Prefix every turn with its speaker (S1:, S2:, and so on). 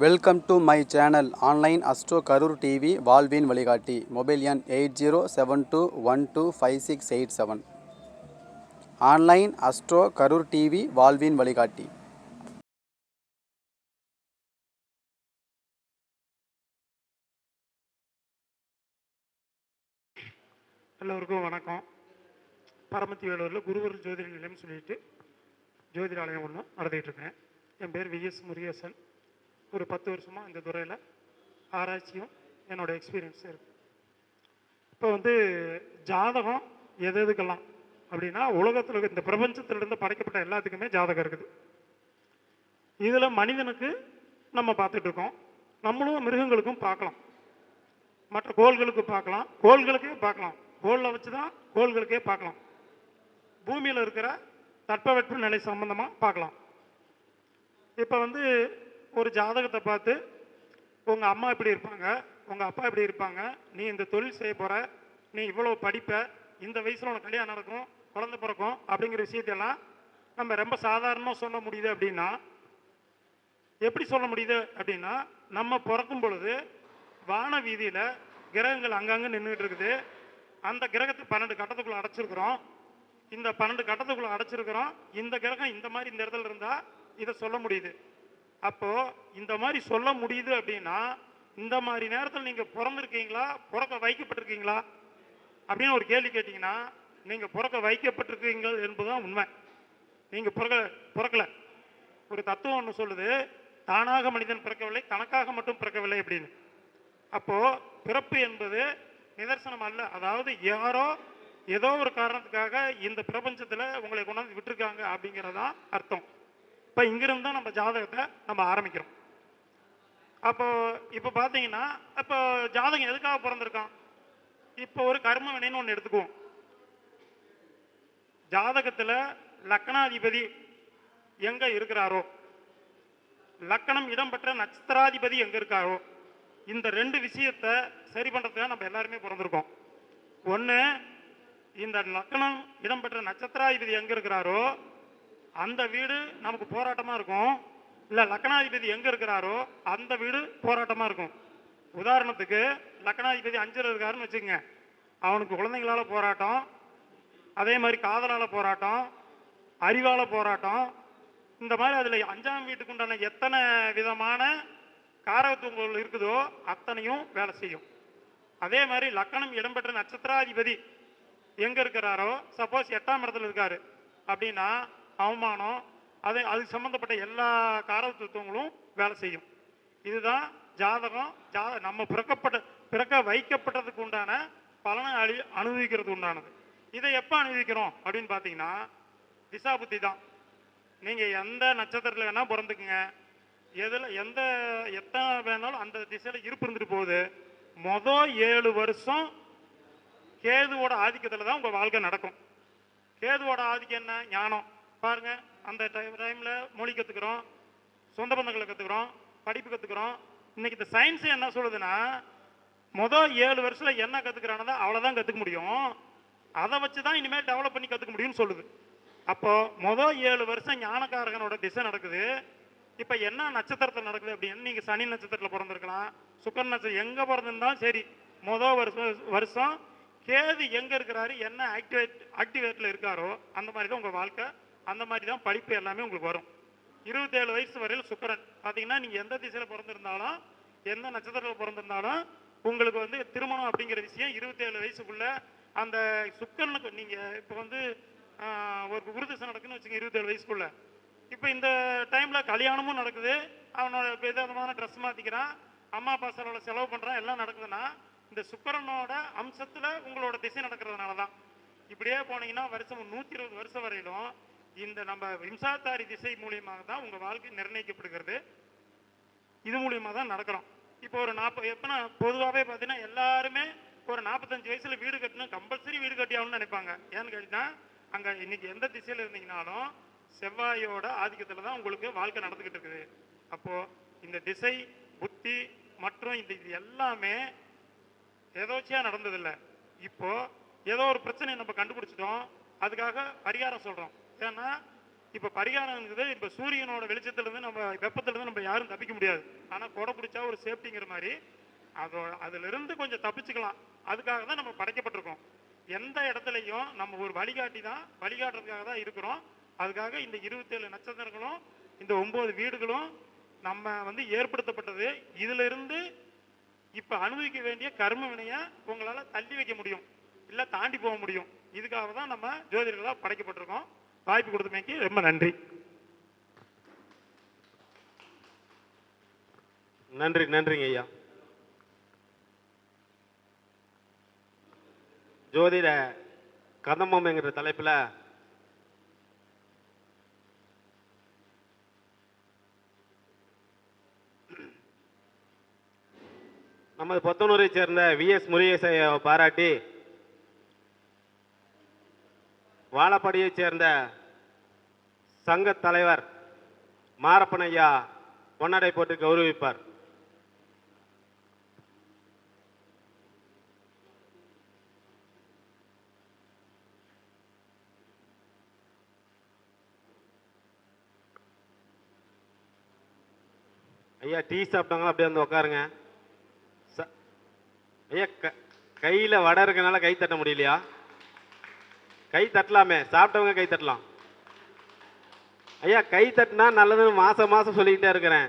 S1: Welcome to my channel online astro Karur TV வாழ்வின் வழிகாட்டி mobile எண் eight zero seven two one two five six eight seven online astro Karur TV வாழ்வின் வழிகாட்டி
S2: எல்லோருக்கும் வணக்கம். பரமத்தி வேலூரில் குருவர் ஜோதிட நிலையம் சொல்லிட்டு ஜோதிடாலயம் ஒன்று நடத்திட்டு இருக்கேன். என் பேர் விஎஸ் முருகேசன். ஒரு பத்து வருஷமாக இந்த துறையில் ஆராய்ச்சியும் என்னோட எக்ஸ்பீரியன்ஸ் இருக்குது இப்போ வந்து ஜாதகம் எது எதுக்கெல்லாம் அப்படின்னா உலகத்தில் இருக்க இந்த பிரபஞ்சத்திலிருந்து படைக்கப்பட்ட எல்லாத்துக்குமே ஜாதகம் இருக்குது. இதில் மனிதனுக்கு நம்ம பார்த்துட்ருக்கோம் நம்மளும் மிருகங்களுக்கும் பார்க்கலாம். மற்ற கோள்களுக்கு பார்க்கலாம். கோள்களுக்கே பார்க்கலாம். கோளில் வச்சு தான் கோள்களுக்கே பார்க்கலாம். பூமியில் இருக்கிற தட்பவெட்ப நிலை சம்பந்தமாக பார்க்கலாம். இப்போ வந்து ஒரு ஜாதகத்தை பார்த்து உங்கள் அம்மா இப்படி இருப்பாங்க உங்கள் அப்பா இப்படி இருப்பாங்க நீ இந்த தொழில் செய்ய போகிற நீ இவ்வளோ படிப்ப இந்த வயசில் உனக்கு கல்யாணம் நடக்கும் குழந்த பிறக்கும் அப்படிங்கிற விஷயத்தையெல்லாம் நம்ம ரொம்ப சாதாரணமாக சொல்ல முடியுது அப்படின்னா எப்படி சொல்ல முடியுது அப்படின்னா நம்ம பிறக்கும் பொழுது வான வீதியில் கிரகங்கள் அங்கங்கே நின்றுட்டு இருக்குது. அந்த கிரகத்தை பன்னெண்டு கட்டத்துக்குள்ளே அடைச்சிருக்கிறோம். இந்த பன்னெண்டு கட்டத்துக்குள்ளே அடைச்சிருக்கிறோம். இந்த கிரகம் இந்த மாதிரி இந்த இடத்துல இருந்தால் இதை சொல்ல முடியுது. அப்போது இந்த மாதிரி சொல்ல முடியுது அப்படின்னா இந்த மாதிரி நேரத்தில் நீங்கள் பிறந்திருக்கீங்களா? பிறக்க வைக்கப்பட்டிருக்கீங்களா? அப்படின்னு ஒரு கேள்வி கேட்டிங்கன்னா நீங்கள் பிறக்க வைக்கப்பட்டிருக்கீங்க என்பதுதான் உண்மை. நீங்கள் பிறக்க பிறக்கல. ஒரு தத்துவம் ஒன்று சொல்லுது தானாக மனிதன் பிறக்கவில்லை தனக்காக மட்டும் பிறக்கவில்லை அப்படின்னு. அப்போது பிறப்பு என்பது நிதர்சனம் அல்ல. அதாவது யாரோ ஏதோ ஒரு காரணத்துக்காக இந்த பிரபஞ்சத்தில் உங்களை கொண்டாந்து விட்டுருக்காங்க அப்படிங்கிறதான் அர்த்தம். இப்போ இங்கிருந்து தான் நம்ம ஜாதகத்தை நம்ம ஆரம்பிக்கிறோம். அப்போ இப்போ பார்த்தீங்கன்னா இப்போ ஜாதகம் எதுக்காக பிறந்திருக்கான்? இப்போ ஒரு கர்ம வினைன்னு ஒன்று எடுத்துக்குவோம். ஜாதகத்தில் லக்னாதிபதி எங்கே இருக்கிறாரோ லக்கணம் இடம்பெற்ற நட்சத்திராதிபதி எங்கே இருக்காரோ இந்த ரெண்டு விஷயத்த சரி பண்ணுறதுக்காக நம்ம எல்லாருமே பிறந்திருக்கோம். ஒன்று இந்த லக்கணம் இடம்பெற்ற நட்சத்திராதிபதி எங்கே இருக்கிறாரோ அந்த வீடு நமக்கு போராட்டமாக இருக்கும். இல்லை லக்னாதிபதி எங்கே இருக்கிறாரோ அந்த வீடு போராட்டமாக இருக்கும். உதாரணத்துக்கு லக்னாதிபதி அஞ்சல் இருக்காருன்னு வச்சுக்கோங்க. அவனுக்கு குழந்தைங்களால போராட்டம் அதே மாதிரி காதலால் போராட்டம் அறிவால் போராட்டம். இந்த மாதிரி அதில் அஞ்சாம் வீட்டுக்கு உண்டான எத்தனை விதமான காரகத்துவங்கள் இருக்குதோ அத்தனையும் வேலை செய்யும். அதே மாதிரி லக்கணம் இடம்பெற்ற நட்சத்திராதிபதி எங்கே இருக்கிறாரோ சப்போஸ் எட்டாம் இடத்துல இருக்காரு. அப்படின்னா அவமானம் அது அது சம்மந்தப்பட்ட எல்லா காரத்துவங்களும் வேலை செய்யும். இதுதான் ஜாதகம். ஜா நம்ம பிறக்கப்பட்ட பிறக்க வைக்கப்பட்டதுக்கு உண்டான பலனை அழி அனுபவிக்கிறது உண்டானது. இதை எப்போ அனுபவிக்கிறோம் அப்படின்னு பார்த்தீங்கன்னா திசா புத்தி தான். நீங்கள் எந்த நட்சத்திரத்தில் வேணால் பிறந்துக்குங்க. எதில் எந்த எத்தனை வேணாலும் அந்த திசையில் இருப்பு இருந்துட்டு போகுது. மொதல் ஏழு வருஷம் கேதுவோட ஆதிக்கத்தில் தான் உங்கள் வாழ்க்கை நடக்கும். கேதுவோட ஆதிக்கம் என்ன? ஞானம். பாருங்க அந்த டைம் டைம்ல மொழி கத்துக்கிறோம் சொந்த பந்தங்களை கத்துக்கிறோம் படிப்பு கத்துக்கிறோம். இன்னைக்கு இந்த சயின்ஸ் என்ன சொல்லுதுன்னா மொதல் ஏழு வருஷத்துல என்ன கத்துக்கிறானதோ அவ்வளவுதான் கத்துக்க முடியும். அதை வச்சு தான் இனிமேல் டெவலப் பண்ணி கத்துக்க முடியும்னு சொல்லுது. அப்போ மொதல் ஏழு வருஷம் ஞானக்காரகனோட திசை நடக்குது. இப்போ என்ன நட்சத்திரத்தில் நடக்குது அப்படின்னு நீங்கள் சனி நட்சத்திரத்தில் பிறந்திருக்கலாம் சுக்கர் நட்சத்திரம் எங்கே பிறந்திருந்தாலும் சரி மொதல் வருஷம் வருஷம் கேது எங்கே இருக்கிறாரு என்ன ஆக்டிவேட் ஆக்டிவேட்டில் இருக்காரோ அந்த மாதிரி தான் உங்கள் வாழ்க்கை அந்த மாதிரி தான் படிப்பு எல்லாமே உங்களுக்கு வரும். இருபத்தேழு வயசு வரையில் சுக்கரன். பார்த்தீங்கன்னா நீங்கள் எந்த திசையில் பிறந்திருந்தாலும் எந்த நட்சத்திரத்தில் பிறந்திருந்தாலும் உங்களுக்கு வந்து திருமணம் அப்படிங்கிற விஷயம் இருபத்தேழு வயசுக்குள்ள அந்த சுக்கரனுக்கு நீங்கள் இப்போ வந்து ஒரு ஒரு குருதிசை நடக்குன்னு வச்சுங்க இருபத்தேழு வயசுக்குள்ள. இப்போ இந்த டைமில் கல்யாணமும் நடக்குது. அவனோட விதமான ட்ரெஸ் மாற்றிக்கிறான் அம்மா அப்பா செலவு செலவு பண்ணுறான் எல்லாம் நடக்குதுன்னா இந்த சுக்கரனோட அம்சத்தில் உங்களோட திசை நடக்கிறதுனால தான் இப்படியே போனீங்கன்னா வருஷம் நூற்றி இருபது வருஷம் வரையிலும் இந்த நம்ம விம்சாத்தாரி திசை மூலியமாக தான் உங்கள் வாழ்க்கை நிர்ணயிக்கப்படுகிறது. இது மூலியமாக தான் நடக்கிறோம். இப்போ ஒரு நாற்பது எப்போனா பொதுவாகவே பார்த்தீங்கன்னா எல்லாருமே ஒரு நாற்பத்தஞ்சு வயசில் வீடு கட்டணும் கம்பல்சரி வீடு கட்டியாகணும்னு நினைப்பாங்க. ஏன்னு கேட்டிங்கன்னா அங்கே இன்னைக்கு எந்த திசையில் இருந்தீங்கனாலும் செவ்வாயோட ஆதிக்கத்தில் தான் உங்களுக்கு வாழ்க்கை நடந்துக்கிட்டு இருக்குது. அப்போது இந்த திசை புத்தி மற்றும் இந்த இது எல்லாமே ஏதோச்சியாக நடந்ததில்லை. இப்போது ஏதோ ஒரு பிரச்சனையை நம்ம கண்டுபிடிச்சிட்டோம். அதுக்காக பரிகாரம் சொல்கிறோம் ஏன்னா இப்போ பரிகாரங்கிறது இப்போ சூரியனோட வெளிச்சத்துலேருந்து நம்ம வெப்பத்துலேருந்து நம்ம யாரும் தப்பிக்க முடியாது. ஆனால் கொடை பிடிச்சா ஒரு சேஃப்டிங்கிற மாதிரி அதோ அதிலிருந்து கொஞ்சம் தப்பிச்சுக்கலாம். அதுக்காக தான் நம்ம படைக்கப்பட்டிருக்கோம். எந்த இடத்துலையும் நம்ம ஒரு வழிகாட்டி தான் வழிகாட்டுறதுக்காக தான் இருக்கிறோம். அதுக்காக இந்த இருபத்தேழு நட்சத்திரங்களும் இந்த ஒம்பது வீடுகளும் நம்ம வந்து ஏற்படுத்தப்பட்டது. இதிலிருந்து இப்போ அனுபவிக்க வேண்டிய கர்ம வினையை உங்களால் தள்ளி வைக்க முடியும். இல்லை தாண்டி போக முடியும். இதுக்காக தான் நம்ம ஜோதிடர்களாக படைக்கப்பட்டிருக்கோம். வாய்ப்பு கொடுத்தமைக்கு ரொம்ப நன்றி.
S3: நன்றி நன்றிங்க ஐயா. ஜோதிட கதம்பம் என்கிற தலைப்பில் நமது பொத்தனூரை சேர்ந்த விஎஸ் முருகேசை பாராட்டி வாழப்படியைச் சேர்ந்த சங்க தலைவர் மாரப்பன் ஐயா பொன்னடை போட்டு கௌரவிப்பார். ஐயா டீ சாப்பிட்டாங்களா அப்படியே வந்து உட்காருங்க ச- ஐயா க கையில் வடை இருக்கனால கை தட்ட முடியலையா? கை தட்டலாமே சாப்பிட்டவங்க கை தட்டலாம். ஐயா கை தட்டினா நல்லதுன்னு மாதம் மாதம் சொல்லிக்கிட்டே இருக்கிறேன்.